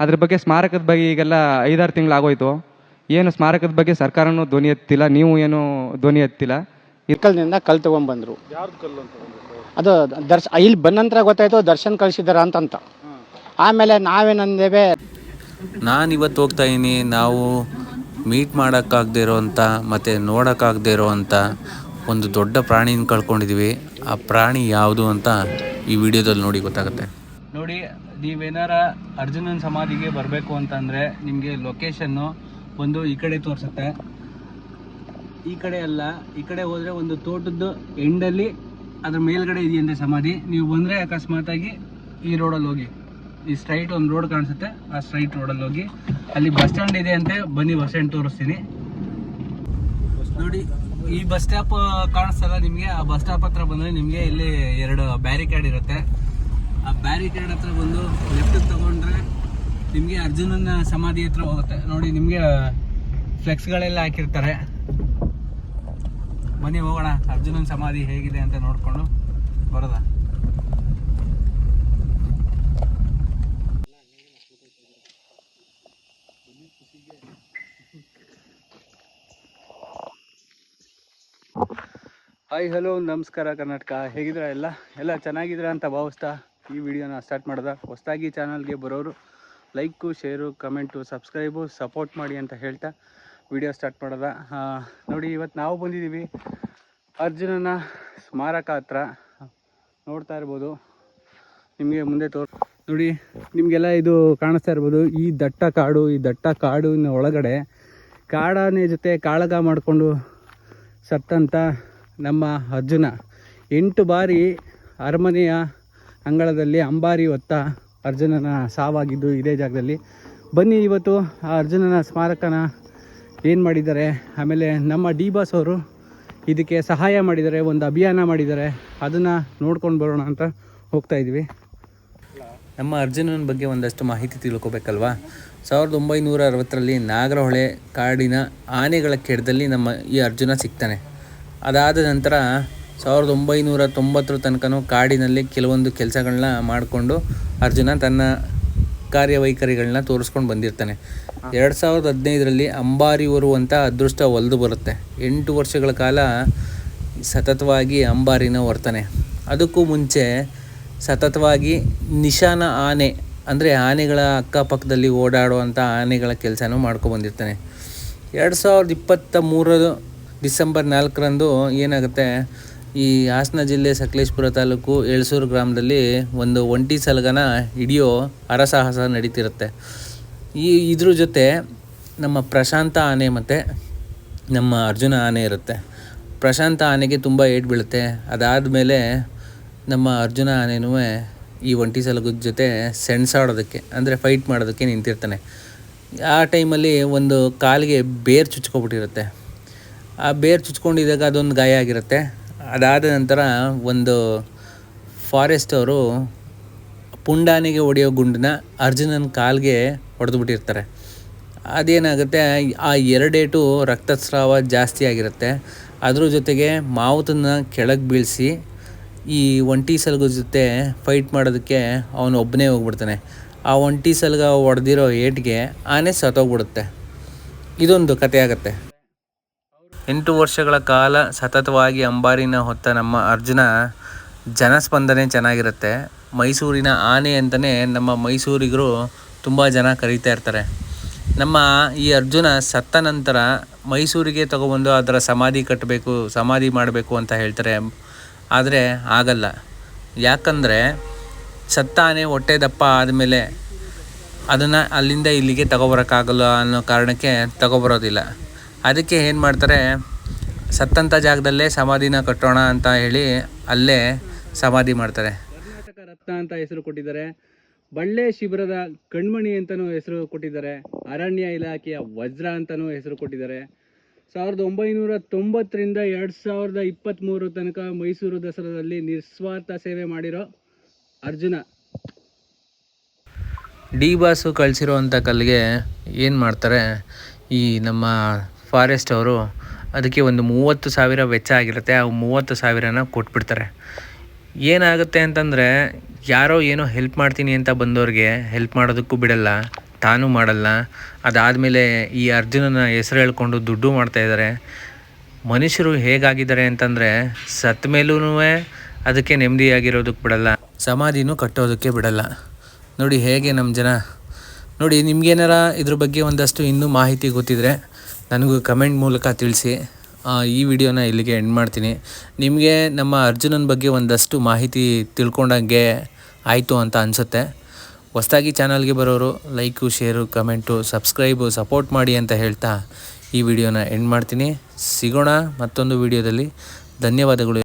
ಅದ್ರ ಬಗ್ಗೆ ಸ್ಮಾರಕದ ಬಗ್ಗೆ ಈಗೆಲ್ಲ ಐದಾರು ತಿಂಗಳು ಆಗೋಯ್ತು ಏನು ಸ್ಮಾರಕದ ಬಗ್ಗೆ ಸರ್ಕಾರನೂ ಧ್ವನಿ ಎತ್ತಿಲ್ಲ ನೀವು ಏನು ಧ್ವನಿ ಎತ್ತಿಲ್ಲ. ಇರ್ಕಲ್ನಿಂದ ಕಲ್ ತಗೊಂಡ್ಬಂದ್ರು ಅದು ದರ್ಶ ಇಲ್ಲಿ ಬಂದ ನಂತರ ಗೊತ್ತಾಯ್ತು ದರ್ಶನ್ ಕಳಿಸಿದಾರ ಅಂತಂತ. ಆಮೇಲೆ ನಾವೇನಂದೇವೆ? ನಾನು ಇವತ್ತು ಹೋಗ್ತಾ ಇದ್ದೀನಿ ನಾವು ಮೀಟ್ ಮಾಡೋಕ್ಕಾಗದೇ ಇರೋವಂಥ ಮತ್ತು ನೋಡೋಕ್ಕಾಗದೇ ಇರೋವಂಥ ಒಂದು ದೊಡ್ಡ ಪ್ರಾಣಿನ ಕಳ್ಕೊಂಡಿದ್ದೀವಿ. ಆ ಪ್ರಾಣಿ ಯಾವುದು ಅಂತ ಈ ವಿಡಿಯೋದಲ್ಲಿ ನೋಡಿ ಗೊತ್ತಾಗುತ್ತೆ. ನೋಡಿ ನೀವೇನಾರ ಅರ್ಜುನನ ಸಮಾಧಿಗೆ ಬರಬೇಕು ಅಂತಂದರೆ ನಿಮಗೆ ಲೊಕೇಶನ್ನು ಒಂದು ಈ ಕಡೆ ತೋರಿಸುತ್ತೆ. ಈ ಕಡೆ ಅಲ್ಲ, ಈ ಕಡೆ ಹೋದರೆ ಒಂದು ತೋಟದ್ದು ಎಂಡಲ್ಲಿ ಅದ್ರ ಮೇಲ್ಗಡೆ ಇದೆಯಂತೆ ಸಮಾಧಿ. ನೀವು ಬಂದರೆ ಅಕಸ್ಮಾತಾಗಿ ಈ ರೋಡಲ್ಲಿ ಹೋಗಿ. ಈ ಸ್ಟ್ರೈಟ್ ಒಂದು ರೋಡ್ ಕಾಣಿಸುತ್ತೆ, ಆ ಸ್ಟ್ರೈಟ್ ರೋಡಲ್ಲಿ ಹೋಗಿ. ಅಲ್ಲಿ ಬಸ್ ಸ್ಟ್ಯಾಂಡ್ ಇದೆ ಅಂತೆ, ಬನ್ನಿ ಬಸ್ ಸ್ಟ್ಯಾಂಡ್ ತೋರಿಸ್ತೀನಿ. ನೋಡಿ, ಈ ಬಸ್ ಸ್ಟಾಪ್ ಕಾಣಿಸ್ತಲ್ಲ ನಿಮಗೆ, ಆ ಬಸ್ ಸ್ಟಾಪ್ ಹತ್ರ ಬಂದರೆ ನಿಮಗೆ ಇಲ್ಲಿ ಎರಡು ಬ್ಯಾರಿಕೇಡ್ ಇರುತ್ತೆ. ಆ ಬ್ಯಾರಿಕೇಡ್ ಹತ್ರ ಬಂದು ಲೆಫ್ಟ್ ತಗೊಂಡ್ರೆ ನಿಮಗೆ ಅರ್ಜುನನ ಸಮಾಧಿ ಹತ್ರ ಹೋಗುತ್ತೆ. ನೋಡಿ, ನಿಮಗೆ ಫ್ಲೆಕ್ಸ್ಗಳೆಲ್ಲ ಹಾಕಿರ್ತಾರೆ. ಮನೆ ಹೋಗೋಣ. ಅರ್ಜುನನ ಸಮಾಧಿ ಹೇಗಿದೆ ಅಂತ ನೋಡ್ಕೊಂಡು ಬರೋದ? ಹಾಯ್ ಹಲೋ ನಮಸ್ಕಾರ, ಕರ್ನಾಟಕ. ಹೇಗಿದ್ರ ಎಲ್ಲ? ಎಲ್ಲ ಚೆನ್ನಾಗಿದ್ದೀರಾ ಅಂತ ಭಾವಿಸ್ತಾ? ಈ ವಿಡಿಯೋನ ಸ್ಟಾರ್ಟ್ ಮಾಡ್ದ. ಹೊಸದಾಗಿ ಚಾನಲ್ಗೆ ಬರೋರು like, share, comment, subscribe, support ಮಾಡಿ ಅಂತ ಹೇಳ್ತಾ ವಿಡಿಯೋ ಸ್ಟಾರ್ಟ್ ಮಾಡೋದ. ನೋಡಿ ಇವತ್ತು ನಾವು ಬಂದಿದ್ದೀವಿ ಅರ್ಜುನನ ಸ್ಮಾರಕ ಹತ್ರ. ನೋಡ್ತಾ ಇರ್ಬೋದು. ನಿಮಗೆ ಮುಂದೆ ತೋರ್ ನೋಡಿ, ನಿಮಗೆಲ್ಲ ಇದು ಕಾಣಿಸ್ತಾ ಇರ್ಬೋದು, ಈ ದಟ್ಟ ಕಾಡು, ಈ ದಟ್ಟ ಕಾಡಿನ ಒಳಗಡೆ ಕಾಡಾನೆ ಜೊತೆ ಕಾಳಗ ಮಾಡಿಕೊಂಡು ಸತ್ತಂಥ ನಮ್ಮ ಅರ್ಜುನ. ಎಂಟು ಬಾರಿ ಅರಮನೆಯ ಅಂಗಳದಲ್ಲಿ ಅಂಬಾರಿ ಹೊತ್ತ ಅರ್ಜುನನ ಸಾವಾಗಿದ್ದು ಇದೇ ಜಾಗದಲ್ಲಿ. ಬನ್ನಿ ಇವತ್ತು ಆ ಅರ್ಜುನನ ಸ್ಮಾರಕನ ಏನು ಮಾಡಿದ್ದಾರೆ? ಆಮೇಲೆ ನಮ್ಮ ಡಿ ಬಾಸ್ ಅವರು ಇದಕ್ಕೆ ಸಹಾಯ ಮಾಡಿದ್ದಾರೆ, ಒಂದು ಅಭಿಯಾನ ಮಾಡಿದ್ದಾರೆ. ಅದನ್ನು ನೋಡ್ಕೊಂಡು ಬರೋಣ ಅಂತ ಹೋಗ್ತಾ ಇದ್ವಿ. ನಮ್ಮ ಅರ್ಜುನನ ಬಗ್ಗೆ ಒಂದಷ್ಟು ಮಾಹಿತಿ ತಿಳ್ಕೊಬೇಕಲ್ವಾ? ಸಾವಿರದ ಒಂಬೈನೂರ ಅರವತ್ತರಲ್ಲಿ ನಾಗರಹೊಳೆ ಕಾಡಿನ ಆನೆಗಳ ಕೆಡದಲ್ಲಿ ನಮ್ಮ ಈ ಅರ್ಜುನ ಸಿಗ್ತಾನೆ. ಅದಾದ ನಂತರ ಸಾವಿರದ ಒಂಬೈನೂರ ತೊಂಬತ್ತರ ತನಕನೂ ಕಾಡಿನಲ್ಲಿ ಕೆಲವೊಂದು ಕೆಲಸಗಳನ್ನ ಮಾಡಿಕೊಂಡು ಅರ್ಜುನ ತನ್ನ ಕಾರ್ಯವೈಖರಿಗಳನ್ನ ತೋರಿಸ್ಕೊಂಡು ಬಂದಿರ್ತಾನೆ. ಎರಡು ಸಾವಿರದ ಹದಿನೈದರಲ್ಲಿ ಅಂಬಾರಿ ಹೊರುವಂಥ ಅದೃಷ್ಟ ಒಲಿದು ಬರುತ್ತೆ. ಎಂಟು ವರ್ಷಗಳ ಕಾಲ ಸತತವಾಗಿ ಅಂಬಾರಿನ ಹೊರ್ತಾನೆ ಅದಕ್ಕೂ ಮುಂಚೆ ಸತತವಾಗಿ ನಿಶಾನ ಆನೆ, ಅಂದರೆ ಆನೆಗಳ ಅಕ್ಕಪಕ್ಕದಲ್ಲಿ ಓಡಾಡುವಂಥ ಆನೆಗಳ ಕೆಲಸನೂ ಮಾಡ್ಕೊಬಂದಿರ್ತಾನೆ ಎರಡು ಸಾವಿರದ ಇಪ್ಪತ್ತ ಮೂರರ ಡಿಸೆಂಬರ್ ನಾಲ್ಕರಂದು ಏನಾಗುತ್ತೆ? ಈ ಹಾಸನ ಜಿಲ್ಲೆ ಸಕಲೇಶ್ಪುರ ತಾಲೂಕು ಎಳಸೂರು ಗ್ರಾಮದಲ್ಲಿ ಒಂದು ಒಂಟಿ ಸಲಗನ ಹಿಡಿಯೋ ಹರಸಾಹಸ ನಡೀತಿರುತ್ತೆ. ಈ ಇದ್ರ ಜೊತೆ ನಮ್ಮ ಪ್ರಶಾಂತ ಆನೆ ಮತ್ತು ನಮ್ಮ ಅರ್ಜುನ ಆನೆ ಇರುತ್ತೆ. ಪ್ರಶಾಂತ ಆನೆಗೆ ತುಂಬ ಏಟ್ ಬೀಳುತ್ತೆ. ಅದಾದಮೇಲೆ ನಮ್ಮ ಅರ್ಜುನ ಆನೆನೂ ಈ ಒಂಟಿ ಸಲಗದ ಜೊತೆ ಸೆಣಸಾಡೋದಕ್ಕೆ, ಅಂದರೆ ಫೈಟ್ ಮಾಡೋದಕ್ಕೆ ನಿಂತಿರ್ತಾನೆ. ಆ ಟೈಮಲ್ಲಿ ಒಂದು ಕಾಲಿಗೆ ಬೇರು ಚುಚ್ಕೊಬಿಟ್ಟಿರುತ್ತೆ. ಆ ಬೇರು ಚುಚ್ಕೊಂಡಿದ್ದಾಗ ಅದೊಂದು ಗಾಯ ಆಗಿರುತ್ತೆ. ಅದಾದ ನಂತರ ಒಂದು ಫಾರೆಸ್ಟ್ ಅವರು ಪುಂಡಾನಿಗೆ ಹೊಡೆಯೋ ಗುಂಡನ್ನ ಅರ್ಜುನನ ಕಾಲಿಗೆ ಹೊಡೆದ್ಬಿಟ್ಟಿರ್ತಾರೆ ಅದೇನಾಗುತ್ತೆ, ಆ ಎರಡೇಟು ರಕ್ತಸ್ರಾವ ಜಾಸ್ತಿ ಆಗಿರುತ್ತೆ. ಅದ್ರ ಜೊತೆಗೆ ಮಾವುತನ ಕೆಳಗೆ ಬೀಳಿಸಿ ಈ ಒಂಟಿ ಸಲಗು ಜೊತೆ ಫೈಟ್ ಮಾಡೋದಕ್ಕೆ ಅವನು ಒಬ್ಬನೇ ಹೋಗ್ಬಿಡ್ತಾನೆ. ಆ ಒಂಟಿ ಸಲಗ ಹೊಡೆದಿರೋ ಏಟ್ಗೆ ಆನೆ ಸತ್ತೋಗ್ಬಿಡುತ್ತೆ. ಇದೊಂದು ಕತೆ ಆಗುತ್ತೆ. ಎಂಟು ವರ್ಷಗಳ ಕಾಲ ಸತತವಾಗಿ ಅಂಬಾರಿನ ಹೊತ್ತ ನಮ್ಮ ಅರ್ಜುನ ಜನಸ್ಪಂದನೆ ಚೆನ್ನಾಗಿರುತ್ತೆ. ಮೈಸೂರಿನ ಆನೆ ಅಂತಲೇ ನಮ್ಮ ಮೈಸೂರಿಗರು ತುಂಬ ಜನ ಕರೀತಾ ಇರ್ತಾರೆ. ನಮ್ಮ ಈ ಅರ್ಜುನ ಸತ್ತ ನಂತರ ಮೈಸೂರಿಗೆ ತಗೊಬಂದು ಅದರ ಸಮಾಧಿ ಕಟ್ಟಬೇಕು, ಸಮಾಧಿ ಮಾಡಬೇಕು ಅಂತ ಹೇಳ್ತಾರೆ. ಆದರೆ ಆಗಲ್ಲ. ಯಾಕಂದರೆ ಸತ್ತ ಆನೆ ಹೊಟ್ಟೆ ದಪ್ಪ ಆದಮೇಲೆ ಅದನ್ನು ಅಲ್ಲಿಂದ ಇಲ್ಲಿಗೆ ತಗೊಬರೋಕ್ಕಾಗಲ್ಲ ಅನ್ನೋ ಕಾರಣಕ್ಕೆ ತಗೊಬರೋದಿಲ್ಲ ಅದಕ್ಕೆ ಏನು ಮಾಡ್ತಾರೆ ಸತ್ತಂಥ ಜಾಗದಲ್ಲೇ ಸಮಾಧಿನ ಕಟ್ಟೋಣ ಅಂತ ಹೇಳಿ ಅಲ್ಲೇ ಸಮಾಧಿ ಮಾಡ್ತಾರೆ. ಕರ್ನಾಟಕ ರತ್ನ ಅಂತ ಹೆಸರು ಕೊಟ್ಟಿದ್ದಾರೆ. ಬಳ್ಳೆ ಶಿಬಿರದ ಕಣ್ಮಣಿ ಅಂತಲೂ ಹೆಸರು ಕೊಟ್ಟಿದ್ದಾರೆ. ಅರಣ್ಯ ಇಲಾಖೆಯ ವಜ್ರ ಅಂತಲೂ ಹೆಸರು ಕೊಟ್ಟಿದ್ದಾರೆ. ಸಾವಿರದ ಒಂಬೈನೂರ ತೊಂಬತ್ತರಿಂದ ಎರಡು ಸಾವಿರದ ಇಪ್ಪತ್ತ್ಮೂರು ತನಕ ಮೈಸೂರು ದಸರಾದಲ್ಲಿ ನಿಸ್ವಾರ್ಥ ಸೇವೆ ಮಾಡಿರೋ ಅರ್ಜುನ. ಡಿ ಬಾಸು ಕಳಿಸಿರೋವಂಥ ಕಲ್ಲಿಗೆ ಏನು ಮಾಡ್ತಾರೆ ಈ ನಮ್ಮ ಫಾರೆಸ್ಟ್ ಅವರು ಅದಕ್ಕೆ ಒಂದು ಮೂವತ್ತು ಸಾವಿರ ವೆಚ್ಚ ಆಗಿರುತ್ತೆ, ಆ ಮೂವತ್ತು ಸಾವಿರನ ಕೊಟ್ಬಿಡ್ತಾರೆ. ಏನಾಗುತ್ತೆ ಅಂತಂದರೆ, ಯಾರೋ ಏನೋ ಹೆಲ್ಪ್ ಮಾಡ್ತೀನಿ ಅಂತ ಬಂದವ್ರಿಗೆ ಹೆಲ್ಪ್ ಮಾಡೋದಕ್ಕೂ ಬಿಡಲ್ಲ, ತಾನು ಮಾಡಲ್ಲ. ಅದಾದಮೇಲೆ ಈ ಅರ್ಜುನನ ಹೆಸರು ಹೇಳ್ಕೊಂಡು ದುಡ್ಡು ಮಾಡ್ತಾ ಇದ್ದಾರೆ. ಮನುಷ್ಯರು ಹೇಗಾಗಿದ್ದಾರೆ ಅಂತಂದರೆ ಸತ್ತ ಮೇಲೂ ಅದಕ್ಕೆ ನೆಮ್ಮದಿಯಾಗಿರೋದಕ್ಕೆ ಬಿಡಲ್ಲ, ಸಮಾಧಿನೂ ಕಟ್ಟೋದಕ್ಕೆ ಬಿಡಲ್ಲ. ನೋಡಿ ಹೇಗೆ ನಮ್ಮ ಜನ. ನೋಡಿ ನಿಮ್ಗೇನಾರ ಇದ್ರ ಬಗ್ಗೆ ಒಂದಷ್ಟು ಇನ್ನೂ ಮಾಹಿತಿ ಗೊತ್ತಿದ್ರೆ ನನಗೂ ಕಮೆಂಟ್ ಮೂಲಕ ತಿಳಿಸಿ. ಈ ವಿಡಿಯೋನ ಇಲ್ಲಿಗೆ ಎಂಡ್ ಮಾಡ್ತೀನಿ. ನಿಮಗೆ ನಮ್ಮ ಅರ್ಜುನನ ಬಗ್ಗೆ ಒಂದಷ್ಟು ಮಾಹಿತಿ ತಿಳ್ಕೊಂಡಂಗೆ ಆಯಿತು ಅಂತ ಅನಿಸುತ್ತೆ. ಹೊಸದಾಗಿ ಚಾನಲ್ಗೆ ಬರೋರು like, share, comment, subscribe, support ಮಾಡಿ ಅಂತ ಹೇಳ್ತಾ ಈ ವಿಡಿಯೋನ ಎಂಡ್ ಮಾಡ್ತೀನಿ. ಸಿಗೋಣ ಮತ್ತೊಂದು ವಿಡಿಯೋದಲ್ಲಿ. ಧನ್ಯವಾದಗಳು